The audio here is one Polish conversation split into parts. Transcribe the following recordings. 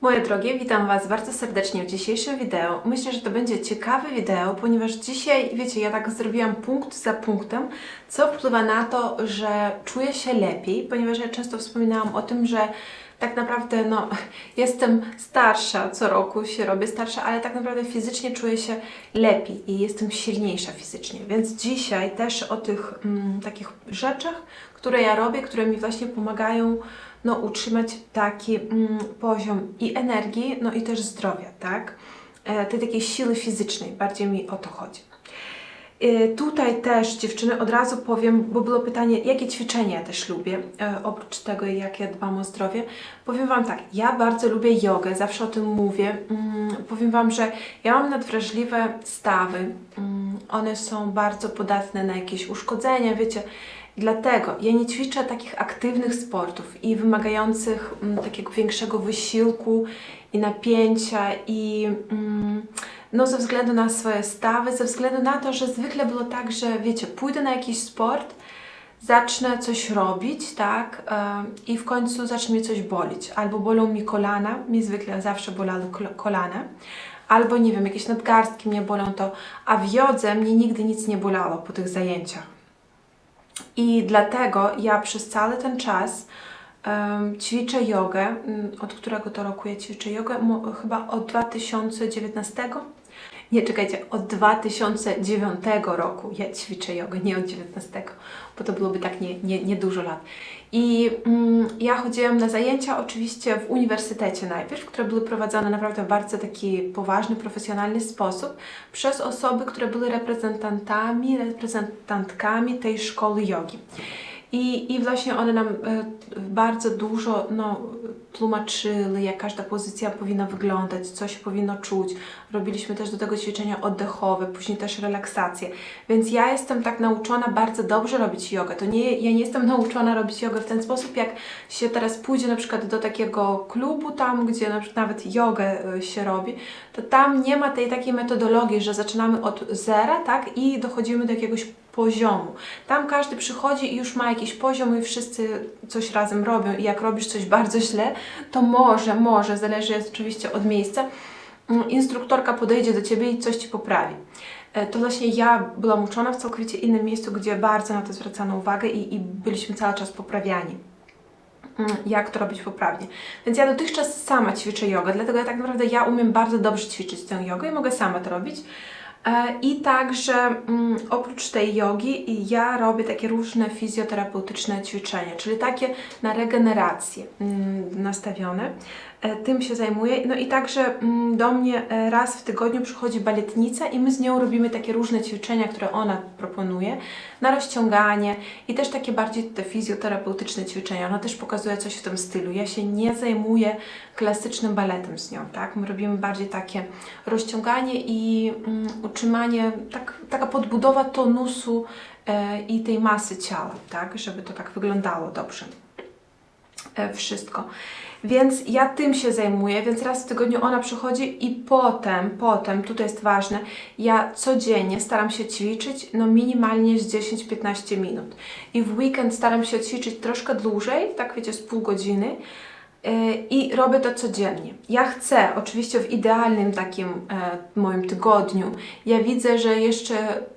Moje drogie, witam Was bardzo serdecznie w dzisiejszym wideo. Myślę, że to będzie ciekawe wideo, ponieważ dzisiaj, wiecie, ja tak zrobiłam punkt za punktem, co wpływa na to, że czuję się lepiej, ponieważ ja często wspominałam o tym, że tak naprawdę, no, jestem starsza, co roku się robię starsza, ale tak naprawdę fizycznie czuję się lepiej i jestem silniejsza fizycznie. Więc dzisiaj też o tych mm, takich rzeczach, które ja robię, które mi właśnie pomagają no, utrzymać taki mm, poziom i energii, no i też zdrowia, tak? E, tej takiej siły fizycznej, bardziej mi o to chodzi. E, tutaj też dziewczyny od razu powiem, bo było pytanie, jakie ćwiczenia ja też lubię, e, oprócz tego jak ja dbam o zdrowie. Powiem Wam tak, ja bardzo lubię jogę, zawsze o tym mówię. Mm, powiem Wam, że ja mam nadwrażliwe stawy, mm, one są bardzo podatne na jakieś uszkodzenia, wiecie, Dlatego ja nie ćwiczę takich aktywnych sportów i wymagających mm, takiego większego wysiłku i napięcia i mm, no ze względu na swoje stawy, ze względu na to, że zwykle było tak, że wiecie, pójdę na jakiś sport, zacznę coś robić, tak, e, i w końcu zacznie mnie coś bolić. Albo bolą mi kolana, mi zwykle zawsze bolały kol- kolana, albo nie wiem, jakieś nadgarstki mnie bolą to, a w jodze mnie nigdy nic nie bolało po tych zajęciach. I dlatego ja przez cały ten czas em, ćwiczę jogę. Od którego to roku ja ćwiczę jogę? Chyba od 2019? Nie, czekajcie, od 2009 roku ja ćwiczę jogę, nie od 19, bo to byłoby tak nie, nie, nie dużo lat. I mm, ja chodziłam na zajęcia oczywiście w uniwersytecie najpierw, które były prowadzone naprawdę w bardzo taki poważny, profesjonalny sposób przez osoby, które były reprezentantami, reprezentantkami tej szkoły jogi. I, I właśnie one nam e, bardzo dużo no, tłumaczyły, jak każda pozycja powinna wyglądać, co się powinno czuć. Robiliśmy też do tego ćwiczenia oddechowe, później też relaksacje. Więc ja jestem tak nauczona bardzo dobrze robić jogę. To nie, ja nie jestem nauczona robić jogę w ten sposób, jak się teraz pójdzie na przykład do takiego klubu tam, gdzie na nawet jogę e, się robi, to tam nie ma tej takiej metodologii, że zaczynamy od zera, tak, i dochodzimy do jakiegoś poziomu. Tam każdy przychodzi i już ma jakiś poziom i wszyscy coś razem robią i jak robisz coś bardzo źle, to może, może, zależy oczywiście od miejsca, mm, instruktorka podejdzie do Ciebie i coś Ci poprawi. E, To właśnie ja byłam uczona w całkowicie innym miejscu, gdzie bardzo na to zwracano uwagę i, i byliśmy cały czas poprawiani mm, jak to robić poprawnie. Więc ja dotychczas sama ćwiczę jogę, dlatego ja tak naprawdę ja umiem bardzo dobrze ćwiczyć tę jogę i mogę sama to robić. E, I także mm, oprócz tej jogi ja robię takie różne fizjoterapeutyczne ćwiczenia, czyli takie na regenerację mm, nastawione. E, Tym się zajmuję. No i także mm, do mnie e, raz w tygodniu przychodzi baletnica i my z nią robimy takie różne ćwiczenia, które ona proponuje na rozciąganie i też takie bardziej te fizjoterapeutyczne ćwiczenia. Ona też pokazuje coś w tym stylu. Ja się nie zajmuję klasycznym baletem z nią, tak? My robimy bardziej takie rozciąganie i mm, utrzymanie, tak, taka podbudowa tonusu e, i tej masy ciała, tak? Żeby to tak wyglądało dobrze e, wszystko. Więc ja tym się zajmuję, więc raz w tygodniu ona przychodzi i potem, potem, tutaj jest ważne, ja codziennie staram się ćwiczyć no minimalnie z 10-15 minut. I w weekend staram się ćwiczyć troszkę dłużej, tak wiecie, z pół godziny. Yy, I robię to codziennie. Ja chcę, oczywiście w idealnym takim e, moim tygodniu, ja widzę, że jeszcze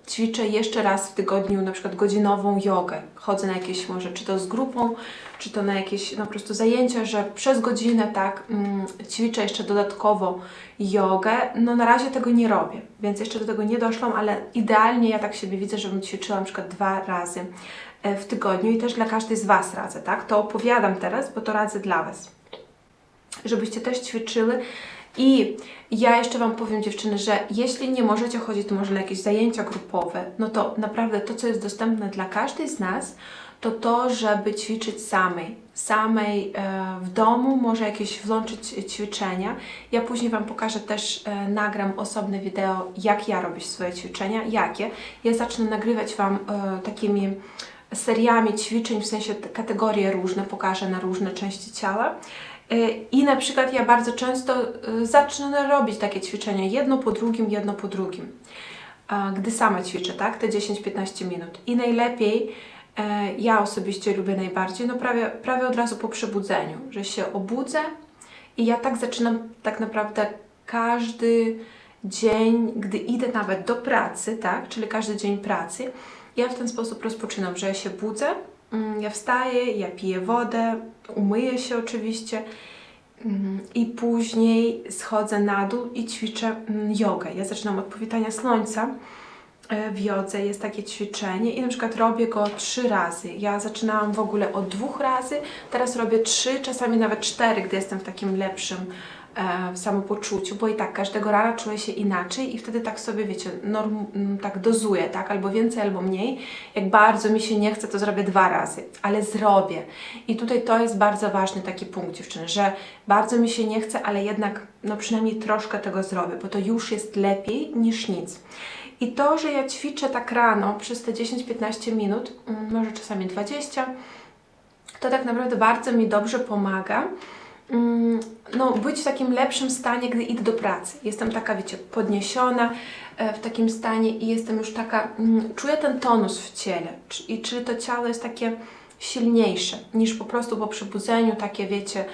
ćwiczę jeszcze raz w tygodniu, na przykład godzinową jogę. Chodzę na jakieś może, czy to z grupą, czy to na jakieś no, po prostu zajęcia, że przez godzinę tak mm, ćwiczę jeszcze dodatkowo jogę. No na razie tego nie robię, więc jeszcze do tego nie doszłam, ale idealnie ja tak siebie widzę, żebym ćwiczyła na przykład dwa razy e, w tygodniu i też dla każdej z Was radzę, tak? To opowiadam teraz, bo to radzę dla Was żebyście też ćwiczyły. I ja jeszcze Wam powiem, dziewczyny, że jeśli nie możecie chodzić, to może na jakieś zajęcia grupowe, no to naprawdę to, co jest dostępne dla każdej z nas, to to, żeby ćwiczyć samej. Samej e, w domu, może jakieś włączyć ćwiczenia. Ja później Wam pokażę też, e, nagram osobne wideo, jak ja robię swoje ćwiczenia, jakie. Ja zacznę nagrywać Wam e, takimi seriami ćwiczeń, w sensie te kategorie różne, pokażę na różne części ciała. Y, I na przykład ja bardzo często y, zacznę robić takie ćwiczenia, jedno po drugim, jedno po drugim, gdy sama ćwiczę, tak, te 10-15 minut. I najlepiej, e, ja osobiście lubię najbardziej, no prawie, prawie od razu po przebudzeniu, że się obudzę I ja tak zaczynam tak naprawdę każdy dzień, gdy idę nawet do pracy, tak, czyli każdy dzień pracy, ja w ten sposób rozpoczynam, że ja się budzę, mm, ja wstaję, ja piję wodę, umyję się oczywiście mm, i później schodzę na dół i ćwiczę mm, jogę. Ja zaczynam od powitania słońca e, w jodze jest takie ćwiczenie i na przykład robię go trzy razy. Ja zaczynałam w ogóle od dwóch razy, teraz robię trzy, czasami nawet cztery, gdy jestem w takim lepszym e, samopoczuciu, bo i tak każdego rana czuję się inaczej i wtedy tak sobie, wiecie, norm, m, tak dozuję, tak, albo więcej, albo mniej. Jak bardzo mi się nie chce, to zrobię dwa razy, ale zrobię. I tutaj to jest bardzo ważny taki punkt, dziewczyny, że bardzo mi się nie chce, ale jednak, no przynajmniej troszkę tego zrobię, bo to już jest lepiej niż nic. I to, że ja ćwiczę tak rano przez te 10-15 minut, mm, może czasami 20, to tak naprawdę bardzo mi dobrze pomaga mm, no, być w takim lepszym stanie, gdy idę do pracy. Jestem taka, wiecie, podniesiona e, w takim stanie i jestem już taka, mm, czuję ten tonus w ciele i czy to ciało jest takie silniejsze niż po prostu po przebudzeniu, takie wiecie,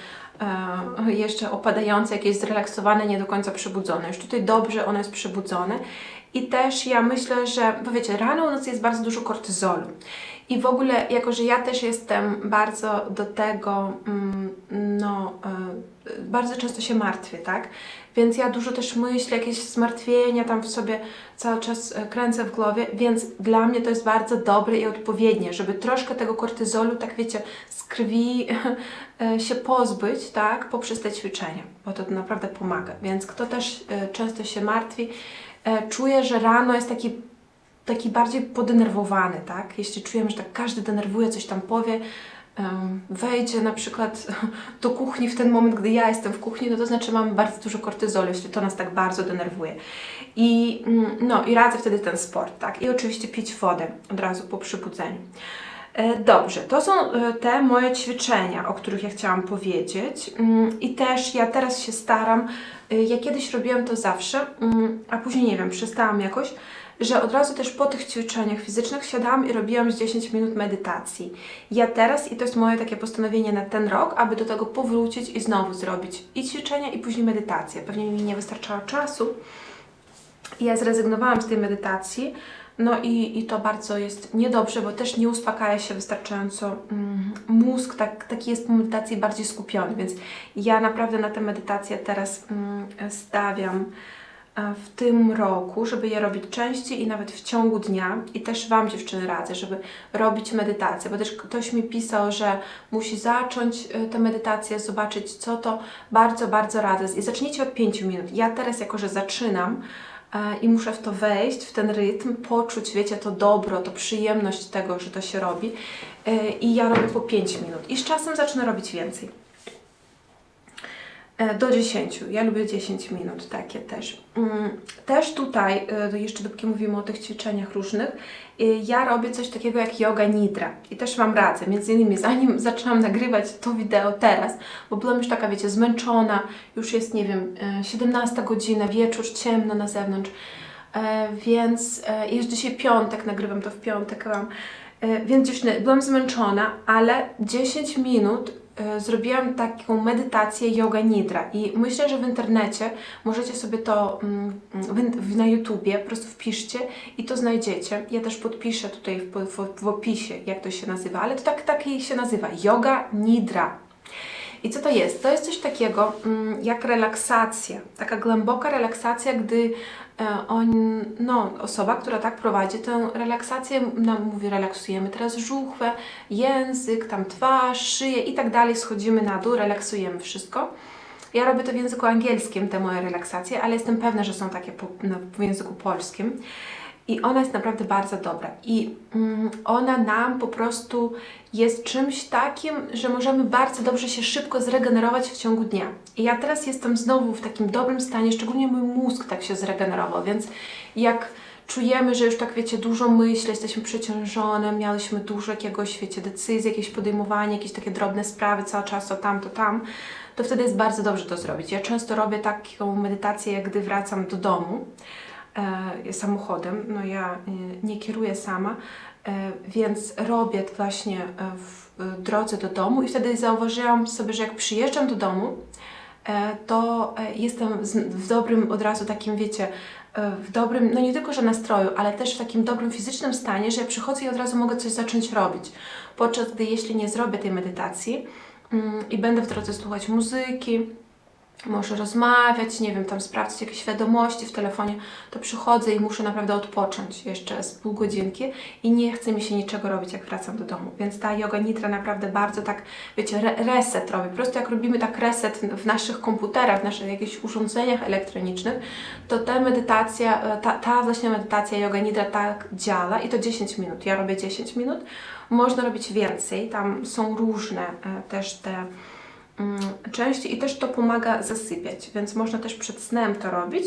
e, jeszcze opadające, jakieś zrelaksowane, nie do końca przebudzone. Już tutaj dobrze ono jest przebudzone i też ja myślę, że, bo wiecie, rano u nas jest bardzo dużo kortyzolu. I w ogóle, jako że ja też jestem bardzo do tego, mm, no, e, bardzo często się martwię, tak? Więc ja dużo też myślę, jakieś zmartwienia tam w sobie cały czas e, kręcę w głowie, więc dla mnie to jest bardzo dobre i odpowiednie, żeby troszkę tego kortyzolu, tak wiecie, z krwi e, się pozbyć, tak? Poprzez te ćwiczenia, bo to naprawdę pomaga. Więc kto też często się martwi, e, czuje, że rano jest taki taki bardziej podenerwowany, tak? Jeśli czujemy, że tak każdy denerwuje, coś tam powie, wejdzie na przykład do kuchni w ten moment, gdy ja jestem w kuchni, no to znaczy mamy bardzo dużo kortyzolu, jeśli to nas tak bardzo denerwuje. I mm, no i radzę wtedy ten sport, tak? I oczywiście pić wodę od razu po przybudzeniu. E, Dobrze, to są e, te moje ćwiczenia, o których ja chciałam powiedzieć. Mm, I też ja teraz się staram, e, ja kiedyś robiłam to zawsze, mm, a później nie wiem, przestałam jakoś, że od razu też po tych ćwiczeniach fizycznych siadałam i robiłam z 10 minut medytacji. Ja teraz, i to jest moje takie postanowienie na ten rok, aby do tego powrócić i znowu zrobić i ćwiczenia, i później medytację. Pewnie mi nie wystarczało czasu, i ja zrezygnowałam z tej medytacji, no i, i to bardzo jest niedobrze, bo też nie uspokaja się wystarczająco mm, mózg, tak, taki jest po medytacji bardziej skupiony, więc ja naprawdę na tę medytację teraz mm, stawiam e, w tym roku, żeby je robić częściej i nawet w ciągu dnia. I też Wam dziewczyny radzę, żeby robić medytację, bo też ktoś mi pisał, że musi zacząć e, tę medytację, zobaczyć co to. Bardzo, bardzo radzę. I zacznijcie od 5 minut. Ja teraz, jako że zaczynam, i muszę w to wejść, w ten rytm, poczuć, wiecie, to dobro, to przyjemność tego, że to się robi. E, I ja robię po 5 minut. I z czasem zacznę robić więcej. E, Do 10. Ja lubię 10 minut, takie też. Mm, Też tutaj, e, jeszcze dopóki mówimy o tych ćwiczeniach różnych, e, ja robię coś takiego jak yoga nidra. I też Wam radzę, między innymi zanim zaczęłam nagrywać to wideo teraz, bo byłam już taka, wiecie, zmęczona, już jest, nie wiem, e, 17 godzina, wieczór, ciemno na zewnątrz, więc jest dzisiaj piątek, nagrywam to w piątek, Więc dziewczyny, byłam zmęczona, ale 10 minut zrobiłam taką medytację yoga nidra i myślę, że w internecie możecie sobie to mm, w, na YouTubie po prostu wpiszcie i to znajdziecie. Ja też podpiszę tutaj w, opisie, jak to się nazywa, ale to tak, takiej się nazywa yoga nidra. I co to jest? To jest coś takiego mm, jak relaksacja, taka głęboka relaksacja, gdy e, on, no, osoba, która tak prowadzi tę relaksację, nam mówi, relaksujemy teraz żuchwę, język, tam twarz, szyję i tak dalej, schodzimy na dół, relaksujemy wszystko. Ja robię to w języku angielskim, te moje relaksacje, ale jestem pewna, że są takie po, no, w języku polskim. I ona jest naprawdę bardzo dobra. I mm, ona nam po prostu jest czymś takim, że możemy bardzo dobrze się szybko zregenerować w ciągu dnia. I ja teraz jestem znowu w takim dobrym stanie, szczególnie mój mózg tak się zregenerował, więc jak czujemy, że już tak wiecie, dużo myśli, jesteśmy przeciążone, miałyśmy dużo jakiegoś, wiecie, decyzji, jakieś podejmowanie, jakieś takie drobne sprawy cały czas, to tam, to tam, to wtedy jest bardzo dobrze to zrobić. Ja często robię taką medytację, jak gdy wracam do domu samochodem. No ja e, nie kieruję sama, e, więc robię to właśnie e, w e, drodze do domu i wtedy zauważyłam sobie, że jak przyjeżdżam do domu, e, to e, jestem w dobrym od razu takim, wiecie, e, w dobrym, no nie tylko, że nastroju, ale też w takim dobrym fizycznym stanie, że ja przychodzę i od razu mogę coś zacząć robić. Podczas gdy jeśli nie zrobię tej medytacji mm, i będę w drodze słuchać muzyki, może rozmawiać, nie wiem, tam sprawdzić jakieś wiadomości w telefonie, to przychodzę i muszę naprawdę odpocząć jeszcze z pół godzinki i nie chce mi się niczego robić, jak wracam do domu. Więc ta yoga nitra naprawdę bardzo tak, wiecie, re reset robi. Po prostu jak robimy tak reset w naszych komputerach, w naszych jakichś urządzeniach elektronicznych, to ta medytacja, e, ta, ta właśnie medytacja yoga nidra tak działa i to 10 minut. Ja robię 10 minut. Można robić więcej, tam są różne e, też te mm, części i też to pomaga zasypiać, więc można też przed snem to robić.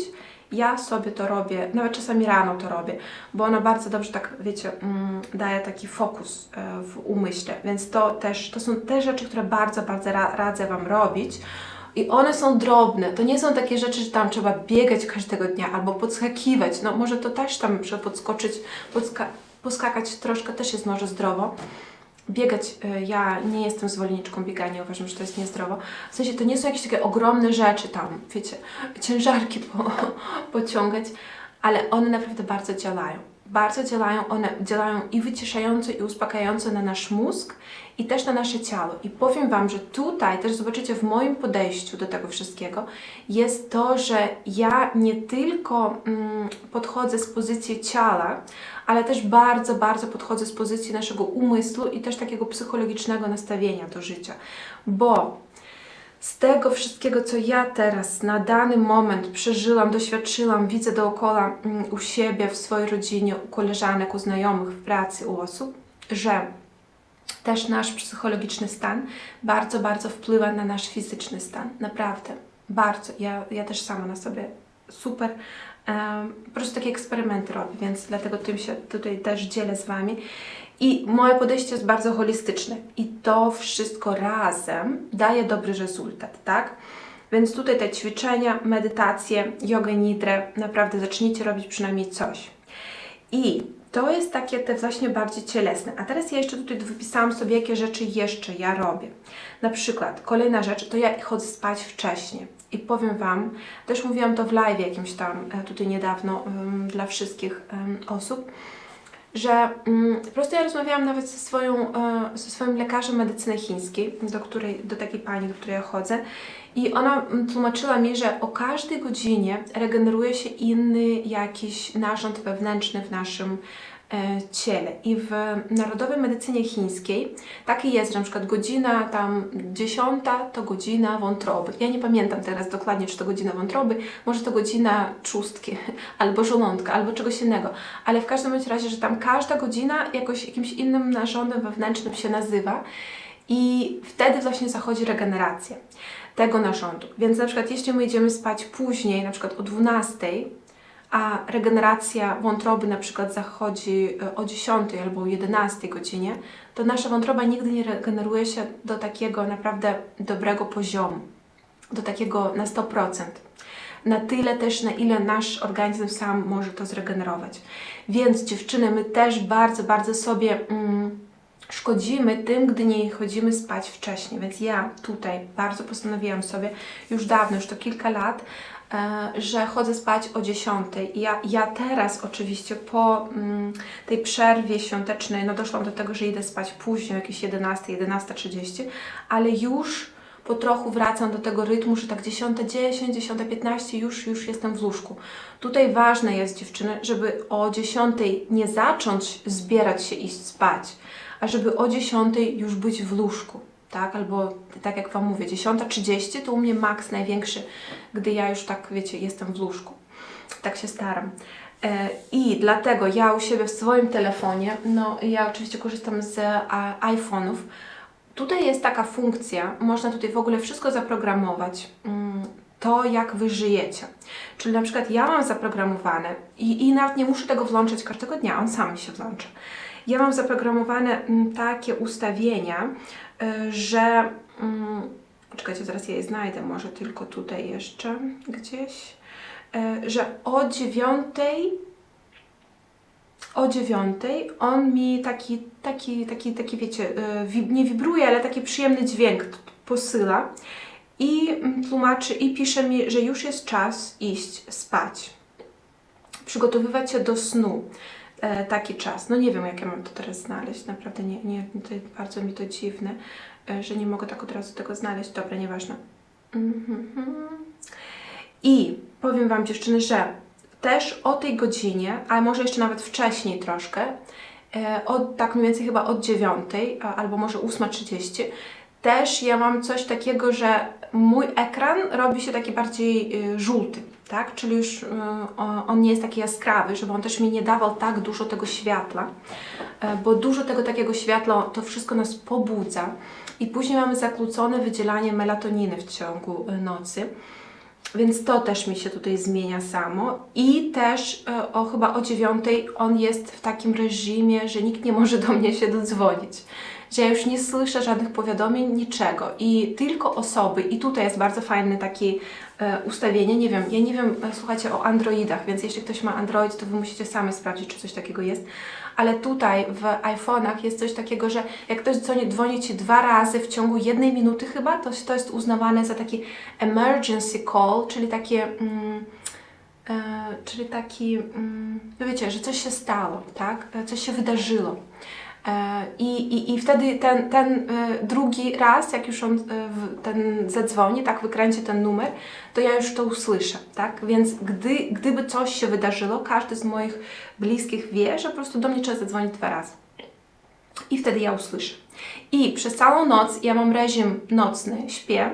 Ja sobie to robię, nawet czasami rano to robię, bo ona bardzo dobrze tak, wiecie, mm, daje taki fokus e, w umyśle, więc to też, to są te rzeczy, które bardzo, bardzo ra radzę Wam robić. I one są drobne, to nie są takie rzeczy, że tam trzeba biegać każdego dnia albo podskakiwać. No może to też tam trzeba podskoczyć, podska troszkę też jest może zdrowo, biegać, y, ja nie jestem zwolenniczką biegania, uważam, że to jest niezdrowo. W sensie to nie są jakieś takie ogromne rzeczy tam, wiecie, ciężarki po, pociągać, ale one naprawdę bardzo działają. Bardzo działają, one działają i wyciszająco, i uspokajająco na nasz mózg, i też na nasze ciało. I powiem Wam, że tutaj też zobaczycie w moim podejściu do tego wszystkiego jest to, że ja nie tylko mm, podchodzę z pozycji ciała, ale też bardzo, bardzo podchodzę z pozycji naszego umysłu i też takiego psychologicznego nastawienia do życia. Bo z tego wszystkiego, co ja teraz na dany moment przeżyłam, doświadczyłam, widzę dookoła mm, u siebie, w swojej rodzinie, u koleżanek, u znajomych, w pracy, u osób, że też nasz psychologiczny stan bardzo, bardzo wpływa na nasz fizyczny stan. Naprawdę, bardzo. Ja, ja też sama na sobie super po prostu takie eksperymenty robię, więc dlatego tym się tutaj też dzielę z Wami. I moje podejście jest bardzo holistyczne i to wszystko razem daje dobry rezultat, tak? Więc tutaj te ćwiczenia, medytacje, jogę nidrę, naprawdę zacznijcie robić przynajmniej coś. I to jest takie te właśnie bardziej cielesne. A teraz ja jeszcze tutaj wypisałam sobie, jakie rzeczy jeszcze ja robię. Na przykład, kolejna rzecz, to ja chodzę spać wcześniej. I powiem Wam, też mówiłam to w live jakimś tam e, tutaj niedawno dla wszystkich osób, że mm, po prostu ja rozmawiałam nawet ze, swoją, e, ze swoim lekarzem medycyny chińskiej, do, której, do takiej pani, do której ja chodzę. I ona mm, tłumaczyła mi, że o każdej godzinie regeneruje się inny jakiś narząd wewnętrzny w naszym ciele. I w Narodowej Medycynie Chińskiej taki jest, że na przykład godzina tam dziesiąta to godzina wątroby. Ja nie pamiętam teraz dokładnie, czy to godzina wątroby, może to godzina trzustki, albo żołądka, albo czegoś innego. Ale w każdym bądź razie, że tam każda godzina jakoś jakimś innym narządem wewnętrznym się nazywa i wtedy właśnie zachodzi regeneracja tego narządu. Więc na przykład jeśli my idziemy spać później, na przykład o 12, a regeneracja wątroby na przykład zachodzi e, o 10 albo o 11 godzinie, to nasza wątroba nigdy nie regeneruje się do takiego naprawdę dobrego poziomu, do takiego na 100%. Na tyle też, na ile nasz organizm sam może to zregenerować. Więc dziewczyny, my też bardzo, bardzo sobie mm, szkodzimy tym, gdy nie chodzimy spać wcześniej. Więc ja tutaj bardzo postanowiłam sobie już dawno, już to kilka lat, że chodzę spać o 10. I ja, ja teraz oczywiście po mm, tej przerwie świątecznej, no doszłam do tego, że idę spać później, jakieś 11, 11.30, ale już po trochu wracam do tego rytmu, że tak 10.10, 10.15 już, już jestem w łóżku. Tutaj ważne jest, dziewczyny, żeby o 10 nie zacząć zbierać się iść spać, a żeby o 10 już być w łóżku, tak? Albo tak jak Wam mówię, 10.30 to u mnie maks największy, gdy ja już tak, wiecie, jestem w łóżku. Tak się staram. E, I dlatego ja u siebie w swoim telefonie, no ja oczywiście korzystam z a, iPhone'ów, Tutaj jest taka funkcja, można tutaj w ogóle wszystko zaprogramować, mm, to jak Wy żyjecie. Czyli na przykład ja mam zaprogramowane i, i nawet nie muszę tego włączać każdego dnia, on sam mi się włącza. Ja mam zaprogramowane mm, takie ustawienia, że... mm, Czekajcie, zaraz je znajdę, może tylko tutaj jeszcze gdzieś. y, Że o dziewiątej o dziewiątej on mi taki, taki, taki, taki wiecie, wi- nie wibruje, ale taki przyjemny dźwięk posyła. i tłumaczy i pisze mi, że już jest czas iść spać. Przygotowywać się do snu. E, taki czas. No nie wiem, jak ja mam to teraz znaleźć. Naprawdę nie, nie, bardzo mi to dziwne, e, że nie mogę tak od razu tego znaleźć. Dobra, nieważne. Mhm. I powiem Wam dziewczyny, że też o tej godzinie, ale może jeszcze nawet wcześniej troszkę, e, od, tak mniej więcej chyba od 9 a- albo może 8.30, też ja mam coś takiego, że mój ekran robi się taki bardziej y, żółty, tak? Czyli już y, on nie jest taki jaskrawy, żeby on też mi nie dawał tak dużo tego światła, e, bo dużo tego takiego światła to wszystko nas pobudza i później mamy zakłócone wydzielanie melatoniny w ciągu y, nocy. Więc to też mi się tutaj zmienia samo. I też e, o chyba o dziewiątej on jest w takim reżimie, że nikt nie może do mnie się dodzwonić. Że ja już nie słyszę żadnych powiadomień, niczego. I tylko osoby, i tutaj jest bardzo fajne takie e, ustawienie, nie wiem, ja nie wiem, e, słuchajcie, o Androidach, więc jeśli ktoś ma Android, to Wy musicie sami sprawdzić, czy coś takiego jest. Ale tutaj w iPhone'ach jest coś takiego, że jak ktoś dzwoni, dzwoni Ci dwa razy w ciągu jednej minuty chyba, to, to jest uznawane za taki emergency call, czyli takie... Mm, E, czyli taki, mm, no wiecie, że coś się stało, tak? E, Coś się wydarzyło. E, I, i, i wtedy ten, ten e, drugi raz, jak już on e, ten zadzwoni, tak, wykręci ten numer, to ja już to usłyszę, tak? Więc gdy, gdyby coś się wydarzyło, każdy z moich bliskich wie, że po prostu do mnie trzeba zadzwonić dwa razy. I wtedy ja usłyszę. I przez całą noc ja mam reżim nocny, śpię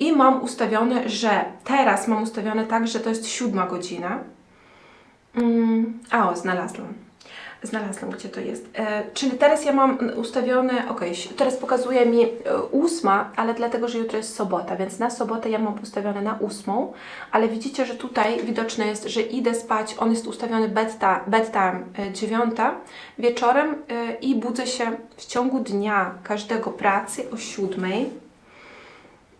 i mam ustawione, że teraz mam ustawione tak, że to jest siódma godzina. Mm, a o, znalazłam. Znalazłam, gdzie to jest. E, czyli teraz ja mam ustawione, ok, teraz pokazuje mi e, ósma, ale dlatego, że jutro jest sobota, więc na sobotę ja mam ustawione na ósmą, ale widzicie, że tutaj widoczne jest, że idę spać, on jest ustawiony bedtime, bedtime dziewiąta wieczorem e, i budzę się w ciągu dnia każdego pracy o siódmej.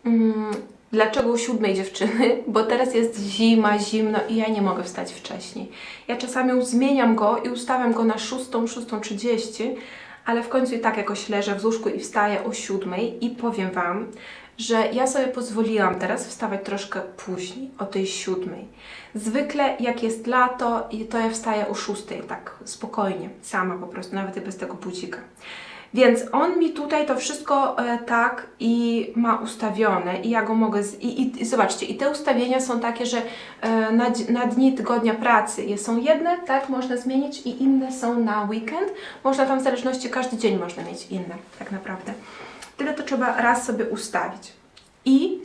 Mm, Dlaczego o siódmej dziewczyny? Bo teraz jest zima, zimno i ja nie mogę wstać wcześniej. Ja czasami zmieniam go i ustawiam go na szóstą, szóstą trzydzieści, ale w końcu i tak jakoś leżę w łóżku i wstaję o siódmej i powiem Wam, że ja sobie pozwoliłam teraz wstawać troszkę później, o tej siódmej. Zwykle jak jest lato, to ja wstaję o szóstej, tak spokojnie, sama po prostu, nawet bez tego budzika. Więc on mi tutaj to wszystko e, tak i ma ustawione i ja go mogę... Z, i, i, I zobaczcie, i te ustawienia są takie, że e, na, na dni tygodnia pracy są jedne, tak, można zmienić i inne są na weekend. Można tam w zależności, każdy dzień można mieć inne, tak naprawdę. Tyle to trzeba raz sobie ustawić. I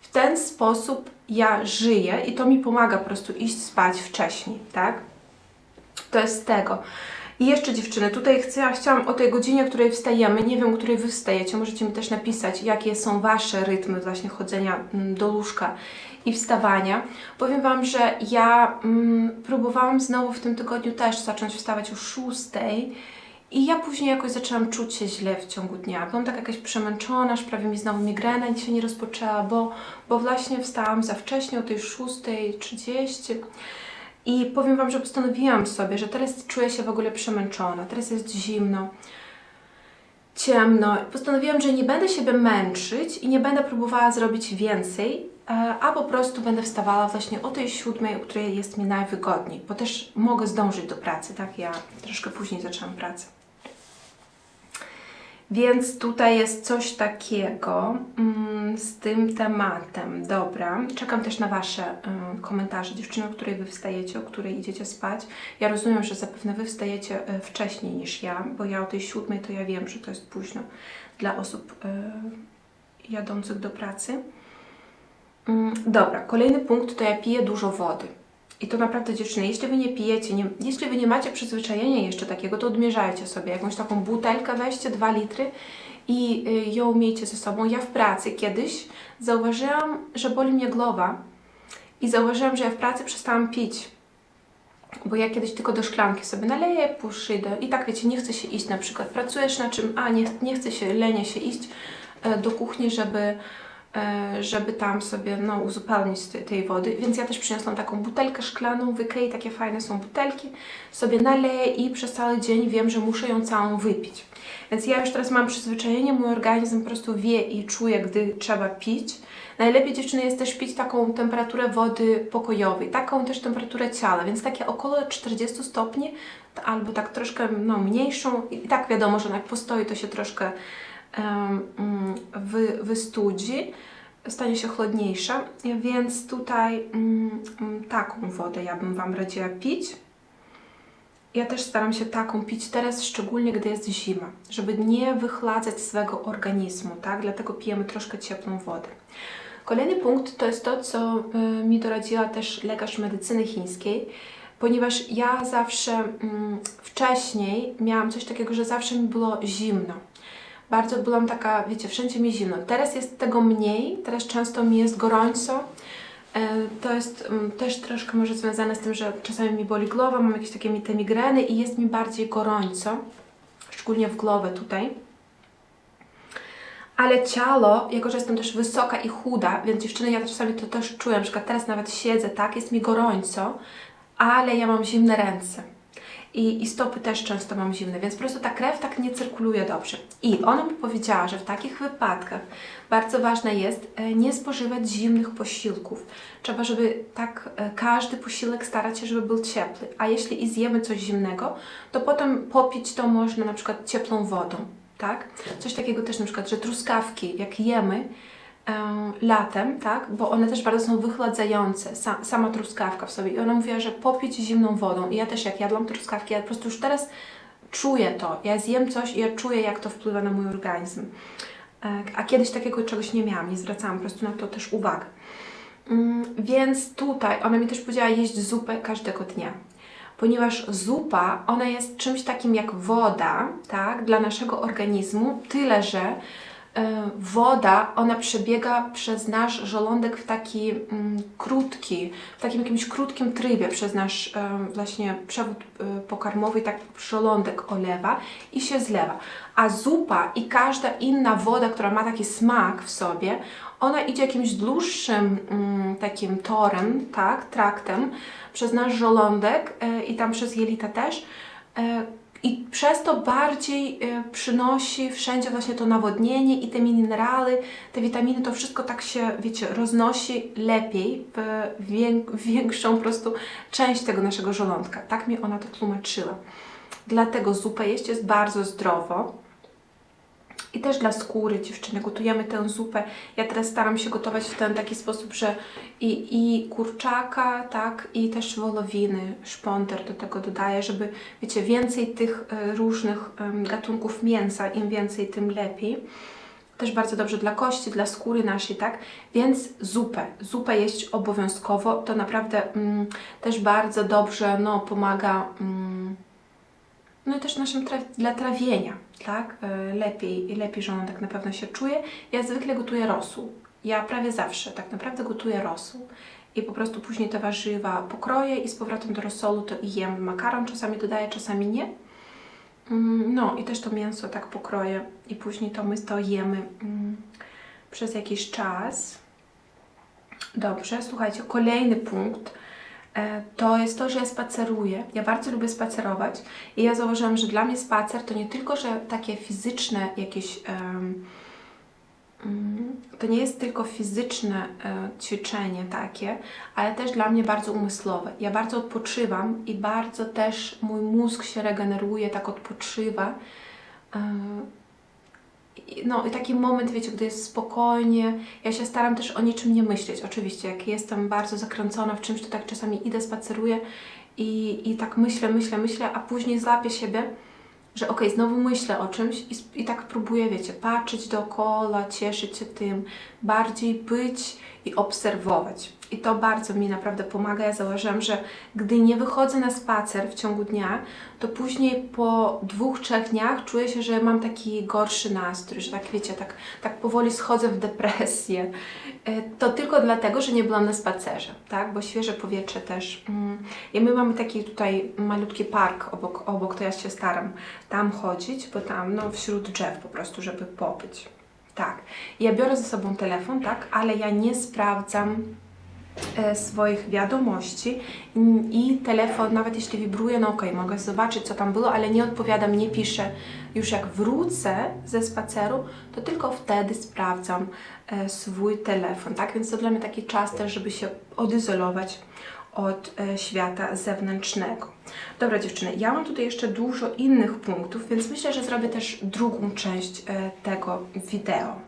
w ten sposób ja żyję i to mi pomaga po prostu iść spać wcześniej, tak? To jest tego. I jeszcze dziewczyny, tutaj chcę, chciałam o tej godzinie, której wstajemy, nie wiem, której wy wstajecie, możecie mi też napisać, jakie są wasze rytmy właśnie chodzenia mm, do łóżka i wstawania. Powiem wam, że ja mm, próbowałam znowu w tym tygodniu też zacząć wstawać o 6 i ja później jakoś zaczęłam czuć się źle w ciągu dnia. Byłam tak jakaś przemęczona, aż prawie mi znowu migrena się nie rozpoczęła, bo, bo właśnie wstałam za wcześnie o tej 6.30. I powiem Wam, że postanowiłam sobie, że teraz czuję się w ogóle przemęczona, teraz jest zimno, ciemno. Postanowiłam, że nie będę siebie męczyć i nie będę próbowała zrobić więcej, e, a po prostu będę wstawała właśnie o tej siódmej, o której jest mi najwygodniej, bo też mogę zdążyć do pracy, tak? Ja troszkę później zaczęłam pracę. Więc tutaj jest coś takiego mm, z tym tematem. Dobra, czekam też na Wasze y, komentarze, dziewczyny, o której Wy wstajecie, o której idziecie spać. Ja rozumiem, że zapewne Wy wstajecie y, wcześniej niż ja, bo ja o tej siódmej to ja wiem, że to jest późno dla osób y, jadących do pracy. Mm, dobra, kolejny punkt to ja piję dużo wody. I to naprawdę dziewczyny, jeśli Wy nie pijecie, nie, jeśli Wy nie macie przyzwyczajenia jeszcze takiego, to odmierzajcie sobie jakąś taką butelkę, weźcie 2 litry i y, ją miejcie ze sobą. Ja w pracy kiedyś zauważyłam, że boli mnie głowa i zauważyłam, że ja w pracy przestałam pić. Bo ja kiedyś tylko do szklanki sobie naleję, przyjdę i tak wiecie, nie chce się iść na przykład. Pracujesz na czym, a nie, nie chce się, lenie się iść e, do kuchni, żeby, e, żeby tam sobie no, uzupełnić tej, tej wody. Więc ja też przyniosłam taką butelkę szklaną w takie fajne są butelki. Sobie naleję i przez cały dzień wiem, że muszę ją całą wypić. Więc ja już teraz mam przyzwyczajenie, mój organizm po prostu wie i czuje, gdy trzeba pić. Najlepiej dziewczyny jest też pić taką temperaturę wody pokojowej, taką też temperaturę ciała, więc takie około 40 stopni to albo tak troszkę no, mniejszą i tak wiadomo, że jak postoi to się troszkę mm, wy, wystudzi, stanie się chłodniejsza, więc tutaj mm, mm, taką wodę ja bym Wam radziła pić. Ja też staram się taką pić teraz, szczególnie gdy jest zima, żeby nie wychladzać swego organizmu, tak? Dlatego pijemy troszkę ciepłą wodę. Kolejny punkt to jest to, co y, mi doradziła też lekarz medycyny chińskiej, ponieważ ja zawsze mm, wcześniej miałam coś takiego, że zawsze mi było zimno. Bardzo byłam taka, wiecie, wszędzie mi zimno. Teraz jest tego mniej, teraz często mi jest gorąco. E, To jest mm, też troszkę może związane z tym, że czasami mi boli głowa, mam jakieś takie te migreny i jest mi bardziej gorąco, szczególnie w głowę tutaj. Ale ciało, jako że jestem też wysoka i chuda, więc dziewczyny, ja czasami to też czuję, na przykład teraz nawet siedzę, tak, jest mi gorąco, ale ja mam zimne ręce. I, I stopy też często mam zimne, więc po prostu ta krew tak nie cyrkuluje dobrze. I ona mi powiedziała, że w takich wypadkach bardzo ważne jest e, nie spożywać zimnych posiłków. Trzeba, żeby tak e, każdy posiłek starać się, żeby był ciepły. A jeśli i zjemy coś zimnego, to potem popić to można na przykład ciepłą wodą, tak? Coś takiego też na przykład, że truskawki, jak jemy, latem, tak? Bo one też bardzo są wychładzające, sa, sama truskawka w sobie. I ona mówiła, że popić zimną wodą. I ja też jak jadłam truskawki, ja po prostu już teraz czuję to. Ja zjem coś i ja czuję, jak to wpływa na mój organizm. E, A kiedyś takiego czegoś nie miałam, nie zwracałam po prostu na to też uwagę. Mm, Więc tutaj ona mi też powiedziała jeść zupę każdego dnia. Ponieważ zupa, ona jest czymś takim jak woda, tak, dla naszego organizmu, tyle że e, woda, ona przebiega przez nasz żołądek w taki mm, krótki, w takim jakimś krótkim trybie przez nasz e, właśnie przewód e, pokarmowy, tak żołądek olewa i się zlewa. A zupa i każda inna woda, która ma taki smak w sobie, ona idzie jakimś dłuższym mm, takim torem, tak, traktem przez nasz żołądek e, i tam przez jelita też. E, i przez to bardziej e, przynosi wszędzie właśnie to nawodnienie i te minerały, te witaminy, to wszystko tak się, wiecie, roznosi lepiej w większą po prostu część tego naszego żołądka. Tak mi ona to tłumaczyła. Dlatego zupę jeść jest bardzo zdrowo. I też dla skóry dziewczyny gotujemy tę zupę. Ja teraz staram się gotować w ten taki sposób, że i, i kurczaka, tak, i też wołowiny, szponder do tego dodaję, żeby, wiecie, więcej tych e, różnych gatunków mięsa, im więcej, tym lepiej. Też bardzo dobrze dla kości, dla skóry naszej, tak? Więc zupę, zupę jeść obowiązkowo, to naprawdę mm, też bardzo dobrze, no, pomaga mm, no i też naszym tra- dla trawienia, tak? E, Lepiej, lepiej żołądek na pewno się czuje. Ja zwykle gotuję rosół. Ja prawie zawsze tak naprawdę gotuję rosół. I po prostu później te warzywa pokroję i z powrotem do rosolu to i jem. Makaron czasami dodaję, czasami nie. Mm, No i też to mięso tak pokroję i później to my to jemy mm, przez jakiś czas. Dobrze, słuchajcie, kolejny punkt to jest to, że ja spaceruję. Ja bardzo lubię spacerować i ja zauważyłam, że dla mnie spacer to nie tylko, że takie fizyczne jakieś. mm, to nie jest tylko fizyczne e, ćwiczenie takie, ale też dla mnie bardzo umysłowe. Ja bardzo odpoczywam i bardzo też mój mózg się regeneruje, tak odpoczywa. No i taki moment, wiecie, gdy jest spokojnie, ja się staram też o niczym nie myśleć. Oczywiście, jak jestem bardzo zakręcona w czymś, to tak czasami idę, spaceruję i, i tak myślę, myślę, myślę, a później złapię siebie, że okej, znowu myślę o czymś i, i tak próbuję, wiecie, patrzeć dookoła, cieszyć się tym, bardziej być i obserwować. I to bardzo mi naprawdę pomaga. Ja zauważyłam, że gdy nie wychodzę na spacer w ciągu dnia, to później po dwóch, trzech dniach czuję się, że mam taki gorszy nastrój, że tak wiecie, tak, tak powoli schodzę w depresję. E, To tylko dlatego, że nie byłam na spacerze, tak? Bo świeże powietrze też. mm. I my mamy taki tutaj malutki park obok, obok, to ja się staram tam chodzić, bo tam, no, wśród drzew po prostu, żeby pobyć. Tak. Ja biorę ze sobą telefon, tak, ale ja nie sprawdzam swoich wiadomości i, telefon, nawet jeśli wibruje, no okej, mogę zobaczyć, co tam było, ale nie odpowiadam, nie piszę. Już jak wrócę ze spaceru, to tylko wtedy sprawdzam e, swój telefon, tak? Więc to dla mnie taki czas też, żeby się odizolować od e, świata zewnętrznego. Dobra dziewczyny, ja mam tutaj jeszcze dużo innych punktów, więc myślę, że zrobię też drugą część e, tego wideo.